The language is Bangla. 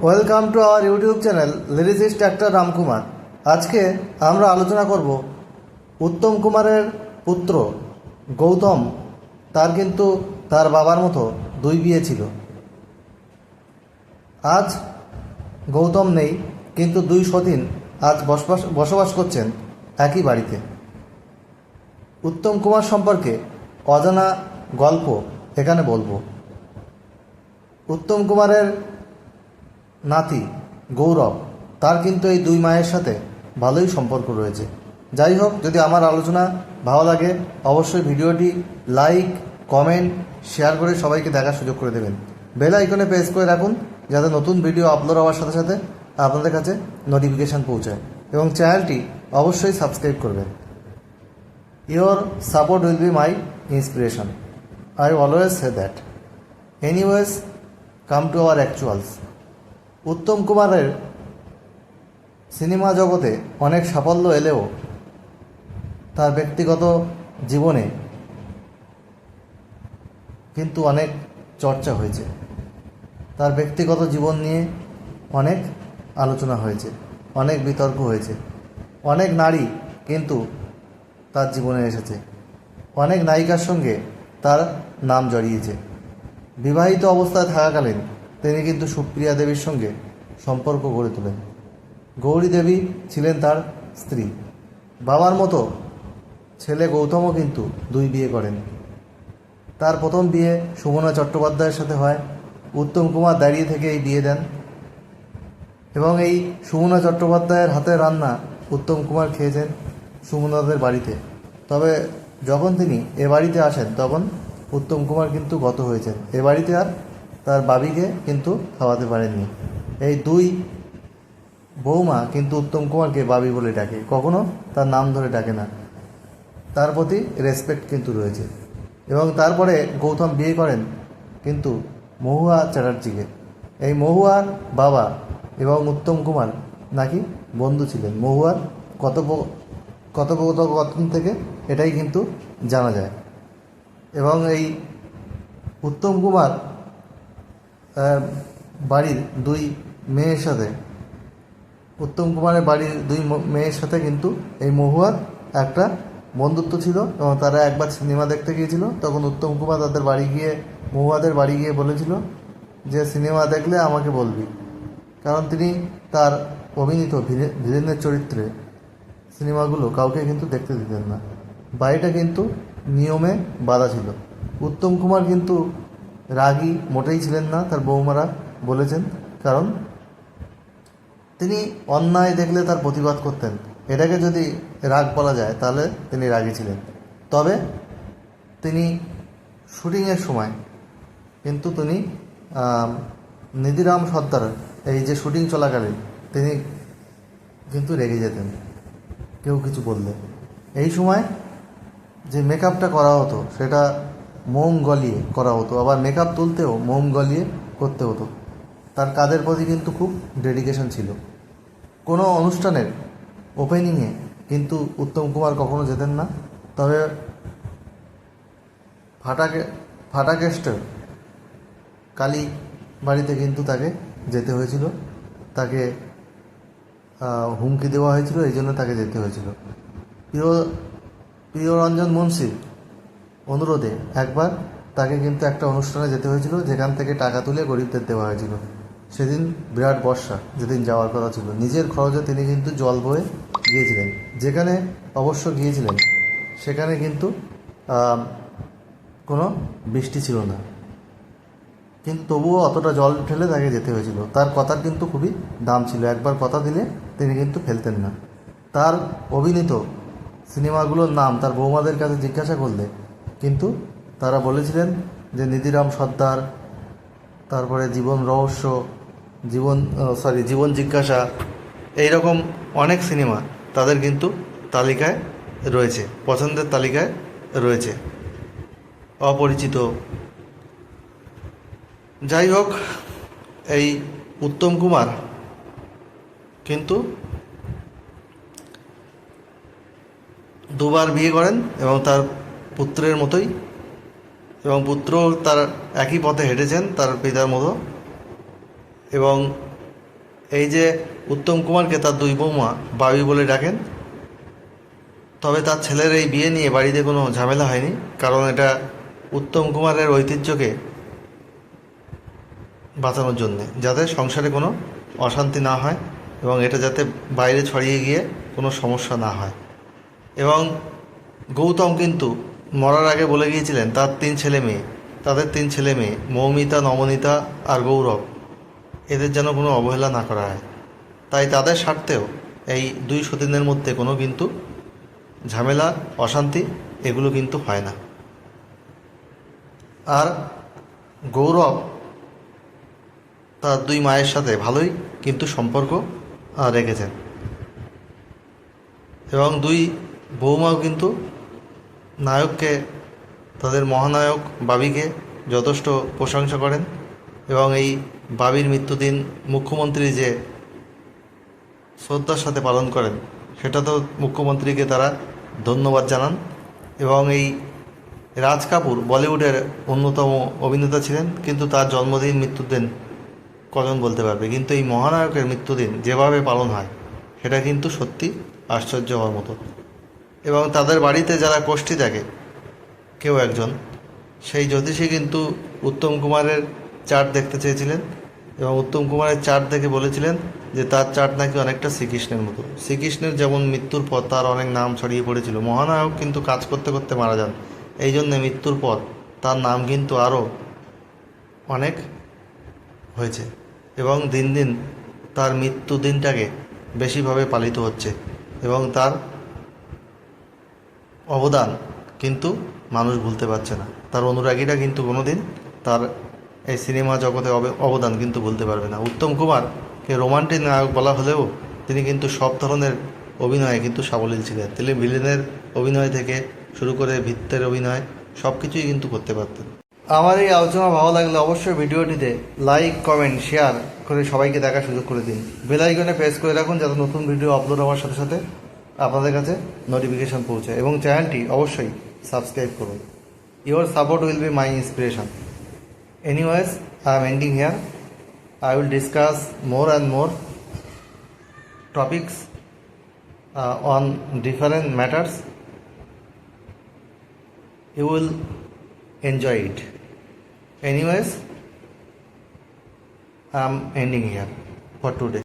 Welcome to our YouTube channel lyricist doctor Ramkumar আজকে আমরা আলোচনা করব উত্তম কুমারের পুত্র গৌতম। তার কিন্তু তার বাবার মতো দুই বিয়ে ছিল। আজ গৌতম নেই, কিন্তু দুই সতীন আজ বসবাস বসবাস করছেন একই বাড়িতে। উত্তম কুমার সম্পর্কে অজানা গল্প এখানে বলব। উত্তম কুমারের নাতি, গৌরব, তার কিন্তু এই দুই মায়ের সাথে ভালোই সম্পর্ক রয়েছে। যাই হোক, যদি আমার আলোচনা ভালো লাগে, অবশ্যই ভিডিওটি লাইক, কমেন্ট, শেয়ার করে সবাইকে দেখার সুযোগ করে দেবেন। বেল আইকনে প্রেস করে রাখুন, যাতে নতুন ভিডিও আপলোড হওয়ার সাথে সাথে আপনাদের কাছে নোটিফিকেশান পৌঁছায় এবং চ্যানেলটি অবশ্যই সাবস্ক্রাইব করবেন। Your support will be my inspiration I always say that anyways come to our actuals Uttam কুমারের সিনেমা জগতে অনেক সাফল্য এলেও তার ব্যক্তিগত জীবনে কিন্তু অনেক চর্চা হয়েছে। তার ব্যক্তিগত জীবন নিয়ে অনেক আলোচনা হয়েছে, অনেক বিতর্ক হয়েছে। অনেক নারী কিন্তু তার জীবনে এসেছে। অনেক নায়িকার সঙ্গে তার নাম জড়িয়েছে। বিবাহিত অবস্থায় থাকাকালীন তিনি কিন্তু সুপ্রিয়া দেবীর সঙ্গে সম্পর্ক গড়ে তোলেন। গৌরী দেবী ছিলেন তার স্ত্রী। বাবার মতো ছেলে গৌতমও কিন্তু দুই বিয়ে করেন। তার প্রথম বিয়ে সুমনা চট্টোপাধ্যায়ের সাথে হয়। উত্তম কুমার দাঁড়িয়ে থেকে এই বিয়ে দেন। এবং এই সুমনা চট্টোপাধ্যায়ের হাতে রান্না উত্তম কুমার খেয়েছেন সুমনাদের বাড়িতে। তবে যখন তিনি এ বাড়িতে আসেন, তখন উত্তম কুমার কিন্তু গত হয়েছেন। এ বাড়িতে আর তার বাবিকে কিন্তু খাওয়াতে পারেননি। এই দুই বৌমা কিন্তু উত্তম কুমারকে বাবি বলে ডাকে। কখনো তার নাম ধরে ডাকে না। তার প্রতি রেসপেক্ট কিন্তু রয়েছে। এবং তারপরে গৌতম বিয়ে করেন কিন্তু মহুয়া চ্যাটার্জিকে। এই মহুয়ার বাবা এবং উত্তম কুমার নাকি বন্ধু ছিলেন। মহুয়ার কথোপ, কথোপকথন থেকে এটাই কিন্তু জানা যায়। এবং এই উত্তম কুমার বাড়ির দুই মেয়ের সাথে, উত্তম কুমারের বাড়ির দুই মেয়ের সাথে কিন্তু এই মহুয়ার একটা বন্ধুত্ব ছিল এবং তারা একবার সিনেমা দেখতে গিয়েছিল। তখন উত্তম কুমার তাদের বাড়ি গিয়ে, মহুয়াদের বাড়ি গিয়ে বলেছিল যে, সিনেমা দেখলে আমাকে বলবি। কারণ তিনি তার অভিনীত ভিলে- ভিলেনের চরিত্রে সিনেমাগুলো কাউকে কিন্তু দেখতে দিতেন না। বাড়িটা কিন্তু নিয়মে বাধা ছিল। উত্তম কুমার কিন্তু রাগী মোটেই ছিলেন না, তার বৌমারা বলেছেন। কারণ তিনি অন্যায় দেখলে তার প্রতিবাদ করতেন। এটাকে যদি রাগ বলা যায়, তাহলে তিনি রাগী ছিলেন। তবে তিনি শুটিংয়ের সময় কিন্তু তিনি নিধিরাম সর্দার, এই যে শুটিং চলাকালীন তিনি কিন্তু রেগে যেতেন। কেউ কিছু বললে। এই সময় যে মেকআপটা করা হতো, সেটা মোম গলিয়ে করা হতো। আবার মেকআপ তুলতেও মোম গলিয়ে করতে হতো। তার কাজের প্রতি কিন্তু খুব ডেডিকেশন ছিল। কোনো অনুষ্ঠানের ওপেনিংয়ে কিন্তু উত্তম কুমার কখনো যেতেন না। তবে ফাটাকে ফাটাকেস্টের কালী বাড়িতে কিন্তু তাকে যেতে হয়েছিল। তাকে হুমকি দেওয়া হয়েছিল, এই জন্য তাকে যেতে হয়েছিল। প্রিয় প্রিয়রঞ্জন মুন্সির অনুরোধে একবার তাকে কিন্তু একটা অনুষ্ঠানে যেতে হয়েছিল, যেখান থেকে টাকা তুলে গরিবদের দেওয়া হয়েছিল। সেদিন বিরাট বর্ষা যেদিন যাওয়ার কথা ছিল। নিজের খরচে তিনি কিন্তু জল বয়ে গিয়েছিলেন। যেখানে অবশ্য গিয়েছিলেন, সেখানে কিন্তু কোনো বৃষ্টি ছিল না। কিন্তু তবুও অতটা জল ঠেলে তাকে যেতে হয়েছিল। তার কথার কিন্তু খুবই দাম ছিল। একবার কথা দিলে তিনি কিন্তু ফেলতেন না। তার অভিনীত সিনেমাগুলোর নাম তার বৌমাদের কাছে জিজ্ঞাসা করলে কিন্তু তারা বলেছিলেন যে নিধিরাম সর্দার, তারপরে জীবন রহস্য, জীবন সরি জীবন জিজ্ঞাসা এই রকম অনেক সিনেমা তাদের কিন্তু তালিকায় রয়েছে, পছন্দের তালিকায় রয়েছে। অপরিচিত। যাই হোক, এই উত্তম কুমার কিন্তু দুবার বিয়ে করেন এবং তার পুত্রের মতোই এবং পুত্র তার একই পথে হেঁটেছেন তার পিতার মতো। এবং এই যে উত্তম কুমারকে তার দুই বৌমা বাবি বলে ডাকেন, তবে তার ছেলের এই বিয়ে নিয়ে বাড়িতে কোনো ঝামেলা হয়নি, কারণ এটা উত্তম কুমারের ঐতিহ্যকে বাঁচানোর জন্যে, যাতে সংসারে কোনো অশান্তি না হয় এবং এটা যাতে বাইরে ছড়িয়ে গিয়ে কোনো সমস্যা না হয়। এবং গৌতম কিন্তু মরার আগে বলে গিয়েছিলেন, তার তিন ছেলে মেয়ে, তাদের তিন ছেলে মেয়ে, মৌমিতা নবনীতা আর গৌরব। এদের যেন কোনো অবহেলা না করা হয়। তাই তাদের স্বার্থেও এই দুই সতীনের মধ্যে কোনো কিন্তু ঝামেলা, অশান্তি, এগুলো কিন্তু হয় না। আর গৌরব তার দুই মায়ের সাথে ভালোই কিন্তু সম্পর্ক রেখেছেন। এবং দুই বৌমাও কিন্তু নায়ককে, তাদের মহানায়ক বাবিকে যথেষ্ট প্রশংসা করেন এবং এই বাবির মৃত্যুদিন মুখ্যমন্ত্রী যে শ্রদ্ধার সাথে পালন করেন, সেটা তো মুখ্যমন্ত্রীকে তারা ধন্যবাদ জানান এবং এই রাজ কাপুর বলিউডের অন্যতম অভিনেতা ছিলেন, কিন্তু তার জন্মদিন মৃত্যুদিন কজন বলতে পারবে? কিন্তু এই মহানায়কের মৃত্যুদিন যেভাবে পালন হয়, সেটা কিন্তু সত্যি আশ্চর্য হওয়ার মতো। এবং তাদের বাড়িতে যারা কোষ্ঠী থাকে, কেউ একজন, সেই জ্যোতিষী কিন্তু উত্তম কুমারের চার্ট দেখতে চেয়েছিলেন এবং উত্তম কুমারের চার্ট দেখে বলেছিলেন যে তার চার্ট নাকি অনেকটা শ্রীকৃষ্ণের মতো। শ্রীকৃষ্ণের যেমন মৃত্যুর পর তার অনেক নাম ছড়িয়ে পড়েছিল, মহানায়ক কিন্তু কাজ করতে করতে মারা যান। এই জন্যে মৃত্যুর পর তার নাম কিন্তু আরও অনেক হয়েছে এবং দিন দিন তার মৃত্যু দিনটাকে বেশিভাবে পালিত হচ্ছে এবং তার অবদান, কিন্তু মানুষ ভুলতে পারছে না। তার অনুরাগীরা কিন্তু কোনোদিন তার এই সিনেমা জগতে অবে- অবদান কিন্তু ভুলতে পারবে না। উত্তম কুমারকে রোমান্টিক নায়ক বলা হলেও তিনি কিন্তু সব ধরনের অভিনয়ে কিন্তু সাবলীল ছিলেন। তিনি ভিলেনের অভিনয় থেকে শুরু করে ভিত্তের অভিনয় সব কিছুই কিন্তু করতে পারতেন। আমার এই আলোচনা ভালো লাগলে অবশ্যই ভিডিওটিতে লাইক, কমেন্ট, শেয়ার করে সবাইকে দেখার সুযোগ করে দিন। বেল আইকনে প্রেস করে রাখুন যাতে নতুন ভিডিও আপলোড হওয়ার সাথে সাথে আপনাদের কাছে নোটিফিকেশান পৌঁছায় এবং চ্যানেলটি অবশ্যই সাবস্ক্রাইব করুন। Your support will be my inspiration anyways I am ending here I will discuss more and more uh, on different matters you will enjoy it anyways i'm ending here for today